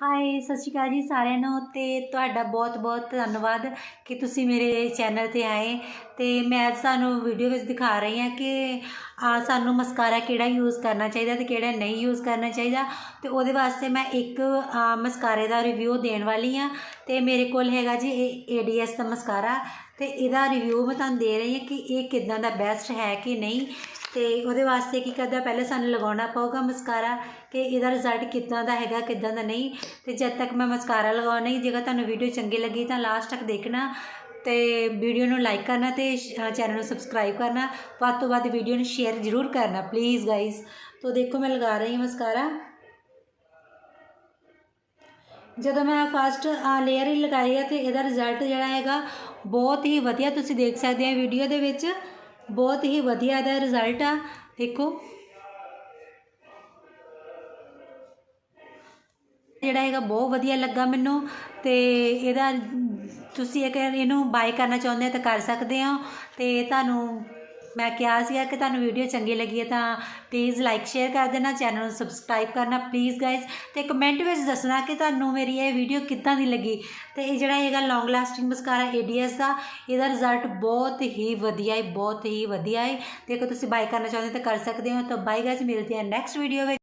ਹਾਏ, ਸਤਿ ਸ਼੍ਰੀ ਅਕਾਲ ਜੀ ਸਾਰਿਆਂ ਨੂੰ ਤੇ ਤੁਹਾਡਾ ਬਹੁਤ-ਬਹੁਤ ਧੰਨਵਾਦ ਕਿ ਤੁਸੀਂ ਮੇਰੇ ਚੈਨਲ ਤੇ ਆਏ ਤੇ ਮੈਂ ਅੱਜ ਤੁਹਾਨੂੰ ਵੀਡੀਓ ਵਿੱਚ ਦਿਖਾ ਰਹੀ ਹਾਂ ਕਿ ਆ ਸਾਨੂੰ ਮਸਕਾਰਾ ਕਿਹੜਾ ਯੂਜ਼ ਕਰਨਾ ਚਾਹੀਦਾ ਤੇ ਕਿਹੜਾ ਨਹੀਂ ਯੂਜ਼ ਕਰਨਾ ਚਾਹੀਦਾ ਤੇ ਉਹਦੇ ਵਾਸਤੇ ਮੈਂ ਇੱਕ ਮਸਕਾਰੇ ਦਾ ਰਿਵਿਊ ਦੇਣ ਵਾਲੀ ਹਾਂ ਤੇ ਮੇਰੇ ਕੋਲ ਹੈਗਾ ਜੀ ਇਹ ਏਡੀਐਸ ਦਾ ਮਸਕਾਰਾ ਤੇ ਇਹਦਾ ਰਿਵਿਊ ਮੈਂ ਤੁਹਾਨੂੰ ਦੇ ਰਹੀ ਹਾਂ ਕਿ ਇਹ ਕਿਦਾਂ ਦਾ ਬੈਸਟ ਹੈ ਕਿ ਨਹੀਂ ਤੇ ਉਹਦੇ ਵਾਸਤੇ ਕੀ ਕਰਦਾ, ਪਹਿਲੇ ਸਾਨੂੰ ਲਗਾਉਣਾ ਪਊਗਾ ਮਸਕਾਰਾ ਕਿ ਇਹਦਾ ਰਿਜ਼ਲਟ ਕਿੱਦਾਂ ਦਾ ਹੈਗਾ, ਕਿੱਦਾਂ ਦਾ ਨਹੀਂ। ਤੇ ਜਦ ਤੱਕ ਮੈਂ ਮਸਕਾਰਾ ਲਗਾਉਣਾ ਨਹੀਂ ਜੇਕਰ ਤੁਹਾਨੂੰ ਵੀਡੀਓ ਚੰਗੀ ਲੱਗੀ ਤਾਂ ਲਾਸਟ ਤੱਕ ਦੇਖਣਾ ਤੇ ਵੀਡੀਓ ਨੂੰ ਲਾਈਕ ਕਰਨਾ ਤੇ ਚੈਨਲ ਨੂੰ ਸਬਸਕ੍ਰਾਈਬ ਕਰਨਾ। ਵੱਧ ਤੋਂ ਵੱਧ ਵੀਡੀਓ ਨੂੰ ਸ਼ੇਅਰ ਜ਼ਰੂਰ ਕਰਨਾ ਪਲੀਜ਼ ਗਾਇਸ ਤੋ ਦੇਖੋ ਮੈਂ ਲਗਾ ਰਹੀ ਹਾਂ ਮਸਕਾਰਾ। ਜਦੋਂ ਮੈਂ ਫਸਟ ਲੇਅਰ ਹੀ ਲਗਾਈ ਹੈ ਤੇ ਇਹਦਾ ਰਿਜ਼ਲਟ ਜਿਹੜਾ ਹੈਗਾ, ਬਹੁਤ ਹੀ ਵਧੀਆ ਤੁਸੀਂ ਦੇਖ ਸਕਦੇ ਹੋ ਵੀਡੀਓ ਦੇ ਵਿੱਚ। ਬਹੁਤ ਹੀ ਵਧੀਆ ਇਹਦਾ ਰਿਜ਼ਲਟ ਆ, ਦੇਖੋ। ਜਿਹੜਾ ਹੈਗਾ ਬਹੁਤ ਵਧੀਆ ਲੱਗਾ ਮੈਨੂੰ, ਤੇ ਇਹਦਾ ਤੁਸੀਂ ਇੱਕ ਇਹਨੂੰ ਬਾਏ ਕਰਨਾ ਚਾਹੁੰਦੇ ਹੋ ਤਾਂ ਕਰ ਸਕਦੇ ਹੋ, ਤੇ ਤੁਹਾਨੂੰ ਮੈਂ ਕਿਹਾ ਸੀਗਾ ਕਿ ਤੁਹਾਨੂੰ ਵੀਡੀਓ ਚੰਗੀ ਲੱਗੀ ਹੈ ਤਾਂ ਪਲੀਜ਼ ਲਾਈਕ ਸ਼ੇਅਰ ਕਰ ਦੇਣਾ ਚੈਨਲ ਨੂੰ ਸਬਸਕ੍ਰਾਈਬ ਕਰਨਾ ਪਲੀਜ਼ ਗਾਇਜ਼ ਤੇ ਕਮੈਂਟ ਵਿੱਚ ਦੱਸਣਾ ਕਿ ਤੁਹਾਨੂੰ ਮੇਰੀ ਇਹ ਵੀਡੀਓ ਕਿੱਦਾਂ ਦੀ ਲੱਗੀ। ਤੇ ਇਹ ਜਿਹੜਾ ਹੈਗਾ ਲੌਂਗ ਲਾਸਟਿੰਗ ਮਸਕਾਰਾ ਏਡੀਐਸ ਦਾ, ਇਹਦਾ ਰਿਜ਼ਲਟ ਬਹੁਤ ਹੀ ਵਧੀਆ ਹੈ, ਬਹੁਤ ਹੀ ਵਧੀਆ ਹੈ। ਦੇਖੋ ਤੁਸੀਂ ਬਾਈ ਕਰਨਾ ਚਾਹੁੰਦੇ ਹੋ ਤਾਂ ਕਰ ਸਕਦੇ ਹੋ। ਤਾਂ ਬਾਈ ਗਾਇਜ਼ ਮਿਲਦੇ ਹਾਂ ਨੈਕਸਟ ਵੀਡੀਓ ਵਿੱਚ।